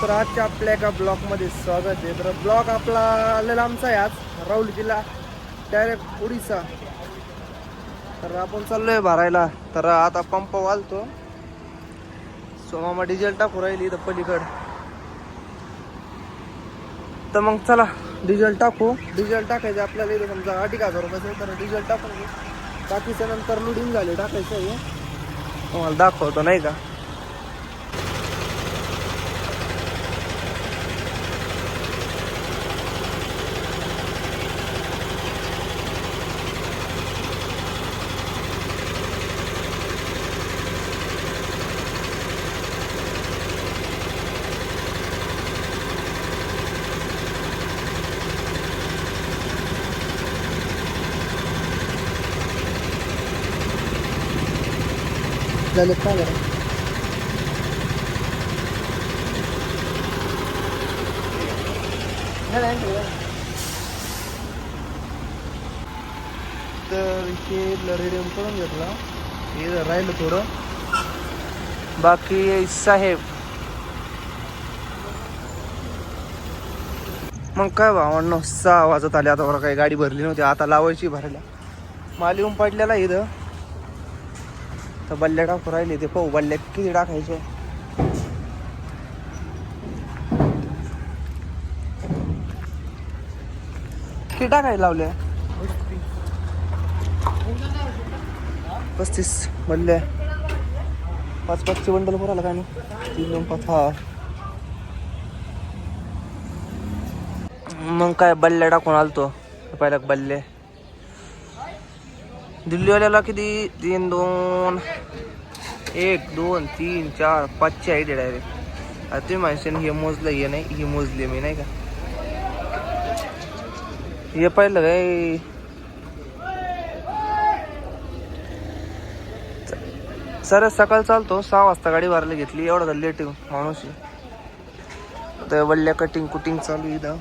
तर आजच्या आपल्या एका ब्लॉकमध्ये स्वागत आहे. तर ब्लॉक आपला आलेला आमचा आहे आज राहुल जिल्हा डायरेक्ट उडीसा. तर आपण चाललोय भरायला. तर आता पंप वालतो. सोमामा डिझेल टाकू राहिली इथं पलीकड. तर मग चला डिझेल टाकू. डिझेल टाकायचं आपल्याला इथं समजा अडीच हजार रुपयाचं तर डिझेल टाकून घेऊ. बाकीच्या नंतर लोडिंग झाले टाकायचं आहे. तुम्हाला दाखवतो नाही का? झाले का बरं तर रेडियम करून घेतला हे राहिलं थोडं बाकी साहेब मग काय भावांनो सहा वाजत आले आता बरं काही गाडी भरली नव्हती. आता लावायची भरायला. माल येऊन पडलेला इथं. तर बल्ल्या टाकू राहिले ते पाहू बल्ल्या किती टाकायचे? किती टाकायला लावले? पस्तीस बल्ल्या पाच पाचचे बंडल भरायला काय नाही. तीन दोन पाच हा. मग काय बल्ल्या टाकून आलतो. पहिला बल्ले. दिल्लीवाल्याला किती? तीन दोन एक दोन तीन चार पाचशे आहे डायरेक्ट आता तुम्ही माणसाने हे मोजलं हे नाही हे मोजले मी नाही का? हे पाहिलं काय? सर सकाळ चालतो सहा वाजता गाडी भरायला घेतली एवढा लेट माणूस? आहे. तर कटिंग कुटिंग चालू आहे इथं.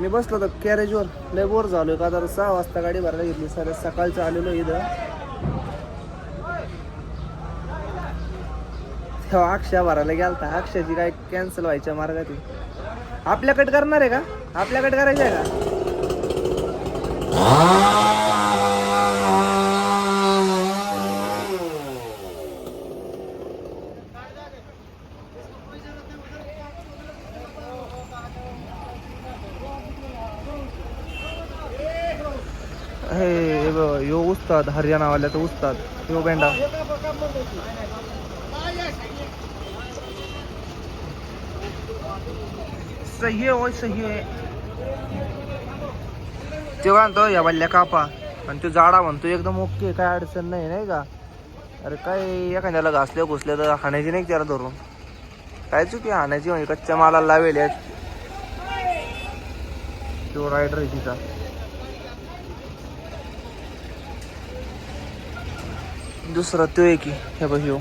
मी बसलो तर कॅरेजवर लय बोर झालो का तर सहा वाजता गाडी भरायला घेतली. सर सकाळचं आलेलो इथं. तेव्हा अक्षय भरायला गेलता. अक्षयची काय कॅन्सल व्हायच्या मार्गात आपल्याकडे करणार आहे का? आपल्याकडे करायचं आहे का हे हे बघ, यो उस्ताद हरियाणावाल्याचा उस्ताद. यो बेंडा. सही आहे होय सही आहे. तो म्हणतो या बल्ल्या कापा. आणि तो जाडा म्हणतो एकदम ओके काय अडचण नाही नाही का? अरे काय एखाद्याला घासल्या घुसल्या तर हाणायची नाही त्याला धरून? काय चुकी हाणायची? म्हणजे कच्च्या मालाला लावेल तो रायडर आहे तिचा. दुसरा तो आहे. की हे बघ ह्यो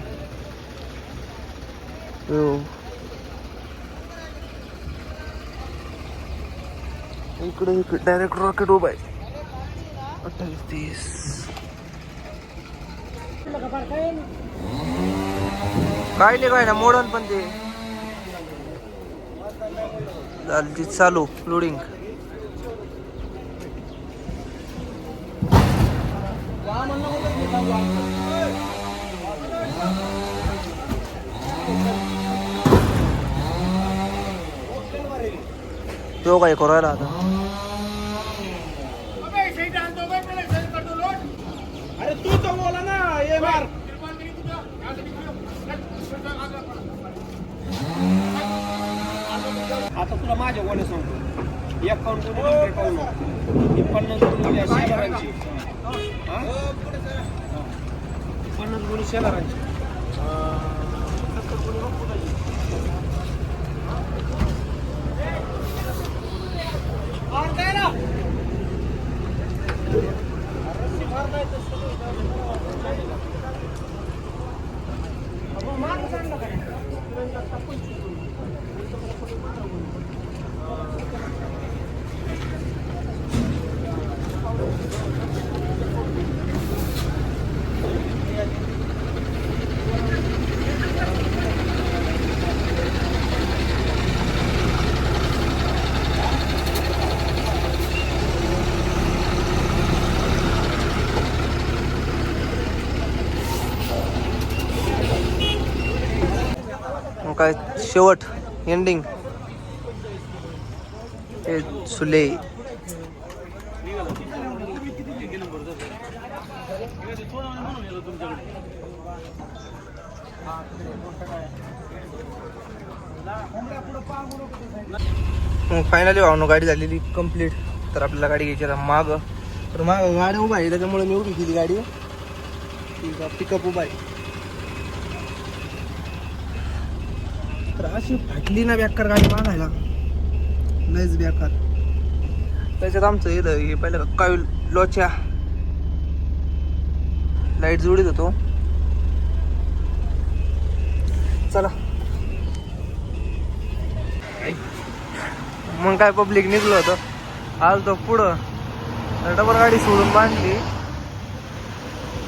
इकडे इकडे. डायरेक्ट रॉकेट उभा आहे. अठ्ठावीस तीस. काय नाही काय ना मोडन पण ते. झाली ती चालू. लोडिंग तो काय करू राहिला आता. अरे तू तर बोला ना ये मार. आता तुला माझ्या गोण्या सांगतो. एक काउंट कोणी दुसरे काउंट ही पन्नास गुणी शेलारांची हा? पन्नास गुणी शेलारांची काय शेवट एंडिंग हे सुले. मग फायनली भावनो गाडी झालेली कंप्लीट तर आपल्याला गाडी घ्यायची आता माग. तर माग गाडी उभा आहे त्याच्यामुळे मी उभी केली गाडी पिकअप उभा आहे. अशी फाटली ना बेकार गाडी मागायला नाहीच बॅकर. त्याच्यात आमचं येलं हे पहिलं काय लोच्या. लाइट जोडीत होतो. चला. मग काय पब्लिक निघलो होतं. आलो तो पुढं. डबल गाडी सोडून बांधली.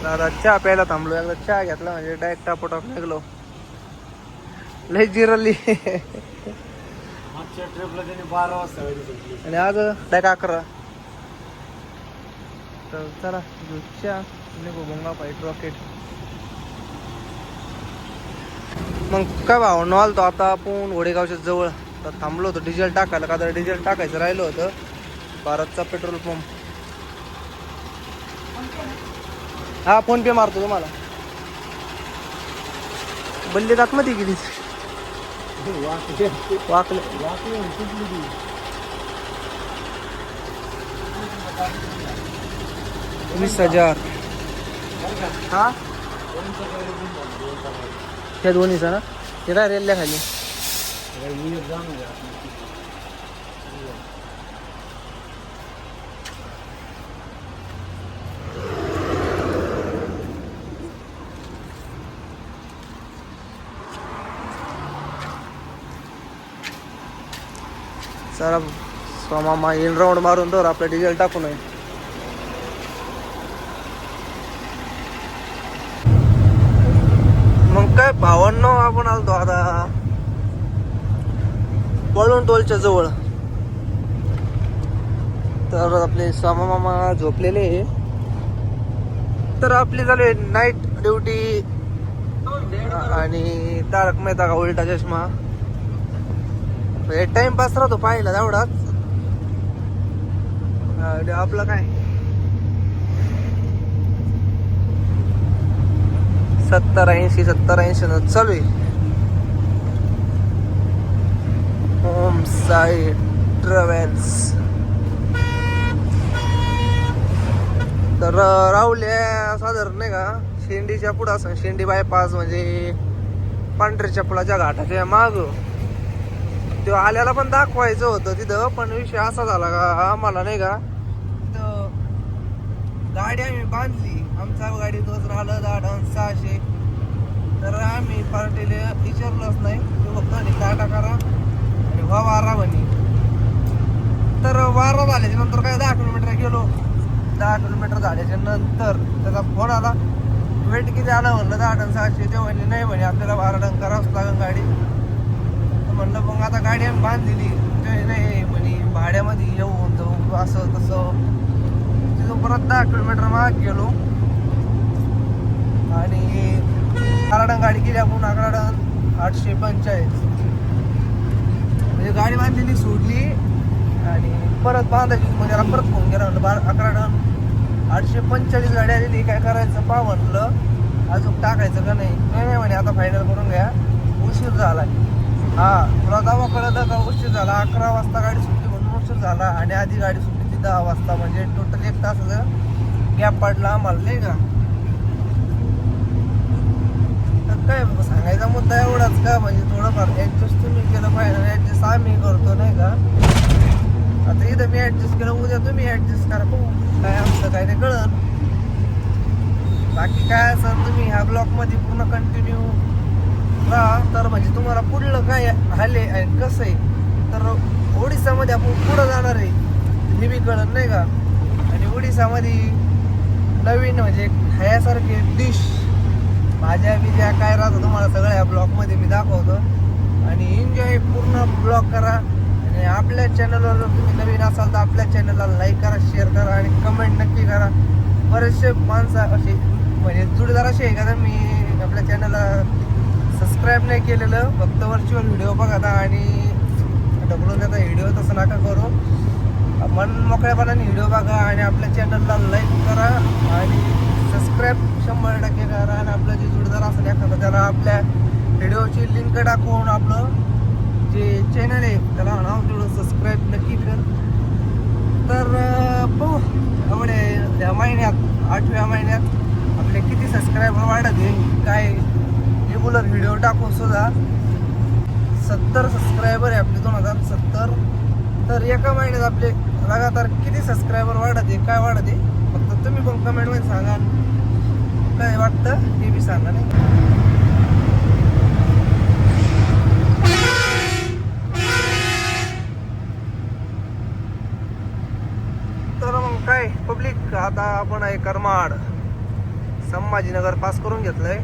दादा चहा प्यायला थांबलो. एकदा चहा घेतला म्हणजे डायरेक्ट टापोटाप निघलो. लय जिरली. मागच्या ट्रिपला त्यांनी बारा वाजता गाडी सुटली आणि आज डायरेक्ट अकरा. तर चला चहा निघू भोंगा फाईट रॉकेट मग काय भाव न आलतो आता आपण घोडेगावच्या जवळ. तर थांबलो होतो डिझेल टाकायला. का तर डिझेल टाकायचं राहिलं होतं. भारतचा पेट्रोल पंप हा फोन पे मारतो तुम्हाला. बल्ली दात मध्ये गेली वाकले वीस हजार। हा? त्या दोन्हीचा ना ते काय रेल्ल्या खाली। चला सोमा इन राऊंड मारून तर आपलं डिझेल टाकू नये. मग काय भावांनो आपण आलतो आता. पळून टोलच्या जवळ. तर आपले स्वामा मामा झोपलेले तर आपली झाले नाईट ड्युटी आणि तारक मेहता का उलटा चष्मा? टाइमपास राहतो पाहिला तेवढाच. आपलं काय? सत्तर ऐंशी सत्तर ऐंशी न चालू आहे. ओम साई ट्रॅव्हल्स. तर राहुल्या साधारण नाही का शेंडीच्या पुढं असं शेंडी बायपास म्हणजे पांढऱ्याच्या चपलाच्या घाटाच्या माग. ते आल्याला पण दाखवायचं होतं तिथं पण विषय असा झाला का आम्हाला नाही का? तिथं गाडी आम्ही बांधली. आमच्या गाडीतच राहिलं दहा सहाशे. तर आम्ही पार्टीला विचारलंच नाही. ते फक्त आणि टाटा करा. आणि व्हा वारा म्हणे. तर वारा झाल्याच्यानंतर काय दहा किलोमीटर गेलो. दहा किलोमीटर झाल्याच्यानंतर त्याचा फोन आला. वेट किती आला? म्हणलं दहा टन सहाशे. ते म्हणे नाही म्हणे आपल्याला बारा टन करावंच लागेल गाडी. म्हणलं मग आता गाडी आम्ही बांधलेली ते नाही म्हणे भाड्यामध्ये येऊ जाऊ असं तसं. तिथं परत दहा किलोमीटर माग गेलो. आणि अकरा गाडी केली आपण अकरा आठशे पंचाळीस. म्हणजे गाडी बांधलेली सोडली. आणि परत बांधायची म्हणजे त्याला परत फोन केला म्हणलं बारा अकरा आठशे पंचेचाळीस गाडी आलेली काय करायचं पा म्हटलं अजून टाकायचं का नाही? नाही म्हणे आता फायनल करून घ्या. उशीर झाला. हा तुला जावा कळलं का उशीर झाला अकरा वाजता गाडी सुटली म्हणून उशीर झाला आणि आधी गाडी सुटली ती दहा वाजता. म्हणजे टोटल एक तासाचा गॅप पडला आम्हाला नाही का? तर काय सांगायचा मुद्दा एवढाच का? म्हणजे थोडंफार ऍडजस्ट तुम्ही केलं पाहिजे ऍडजस्ट आम्ही करतो नाही का? आता इथं मी ऍडजस्ट केलं उद्या तुम्ही ऍडजस्ट करा. पाहू काय आमचं काय ते कळत बाकी काय असं तुम्ही ह्या ब्लॉकमध्ये पूर्ण कंटिन्यू राहा तर म्हणजे तुम्हाला पुढलं काय आले आणि कसं आहे? तर ओडिसामध्ये आपण पुढं जाणार आहे हे बी कळत नाही का? आणि ओडिसामध्ये नवीन म्हणजे खायासारखे डिश भाज्या बिज्या काय राहतं तुम्हाला सगळ्या या ब्लॉगमध्ये मी दाखवतो. आणि एन्जॉय पूर्ण ब्लॉग करा. आणि आपल्या चॅनलवर जर तुम्ही नवीन असाल तर आपल्या चॅनलला लाईक करा शेअर करा आणि कमेंट नक्की करा. बरेचसे माणसं असे म्हणजे जुडदार असे आहे का तर मी आपल्या चॅनलला सबस्क्राईब नाही केलेलं फक्त व्हर्च्युअल व्हिडिओ बघा आणि ढकलून त्याचा व्हिडिओ तसं नका करू. मन मोकळ्यापणाने व्हिडिओ बघा आणि आपल्या चॅनलला लाईक करा आणि सबस्क्राईब शंभर टक्के करा आणि आपलं जे जोडदार असेल एखादं त्याला आपल्या व्हिडिओची लिंक टाकून आपलं जे चॅनल आहे त्याला नाव जोडून सबस्क्राईब नक्की कर. तर पाहू. एवढे या महिन्यात आठव्या महिन्यात आपले किती सबस्क्रायबर वाढत येईल काय रेग्युलर व्हिडिओ टाकून सुद्धा सत्तर सबस्क्रायबर आहे आपले दोन हजार सत्तर. तर एका महिन्यात आपले लगातार किती सबस्क्रायबर वाढत आहे काय वाढत? आहे फक्त तुम्ही पण कमेंटमध्ये सांगा. काय वाटतं? ते बी सांगा नाही तर मग काय? पब्लिक आता आपण आहे करमाड. संभाजीनगर पास करून घेतलंय.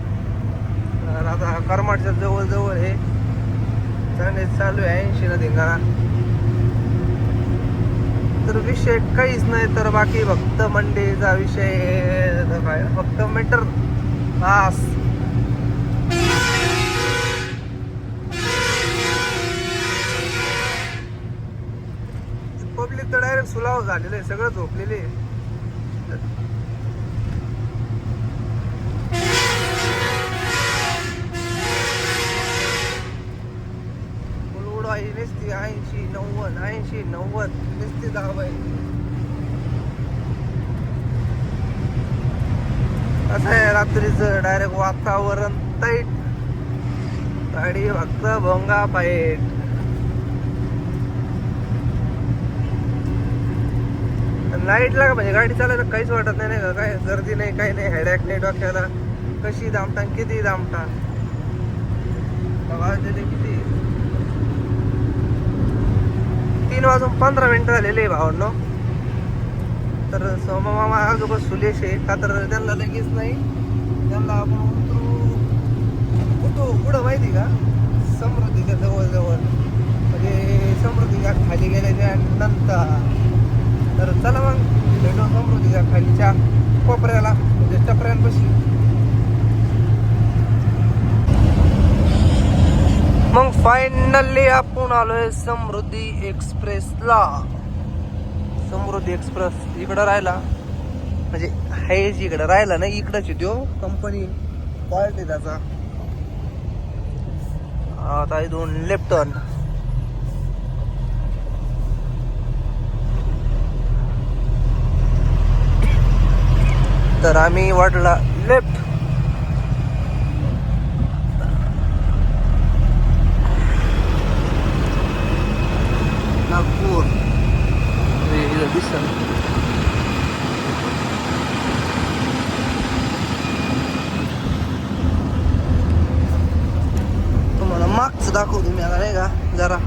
तर आता करमाडच्या जवळ जवळ हे चांगले चालू आहे ऐंशी नदी धिंगाणा. तर विषय काहीच नाही तर बाकी फक्त मंडेचा विषय काय? फक्त मीटर आस पब्लिक तर डायरेक्ट सुलाव झालेलं आहे सगळं झोपलेले आहे. मुलगुड आहे नुसती ऐंशी नव्वद नव्वद नुसती धाव आहे असं आहे रात्रीचं डायरेक्ट वातावरण तैट गाडी फक्त भोंगा पाहिट लाईटला का म्हणजे गाडी चालायला काहीच वाटत नाही नाही का? काय गर्दी नाही काही नाही. हेडॅक नाही डोक्याला. कशी दामटा किती दामटा बघा किती. तीन वाजून पंधरा मिनिटं झालेले आहे भावांनो. तर सोमा मामा आजोबा सुलेश आहे. का तर त्यांना लगेच नाही त्यांना आपण उतरू उठू कुठं माहिती का? समृद्धीच्या जवळजवळ. म्हणजे समृद्धीच्या खाली गेल्याच्यानंतर. तर चला मग भेटू समृद्धीच्या खालीच्या कोपऱ्या म्हणजे टपऱ्यांपाशी मग फायनली आपण आलोय समृद्धी एक्सप्रेसला. समृद्धी एक्सप्रेस इकडं राहिला. म्हणजे हायच इकडं राहिला नाही इकडंच देऊ कंपनी क्वालिटी त्याचा. आता दोन लेफ्ट टर्न तर आम्ही वाटला लेफ्ट नागपूर हे इथं दिसतं तुम्हाला मागचं दाखवतो मी आता नाही का? जरा.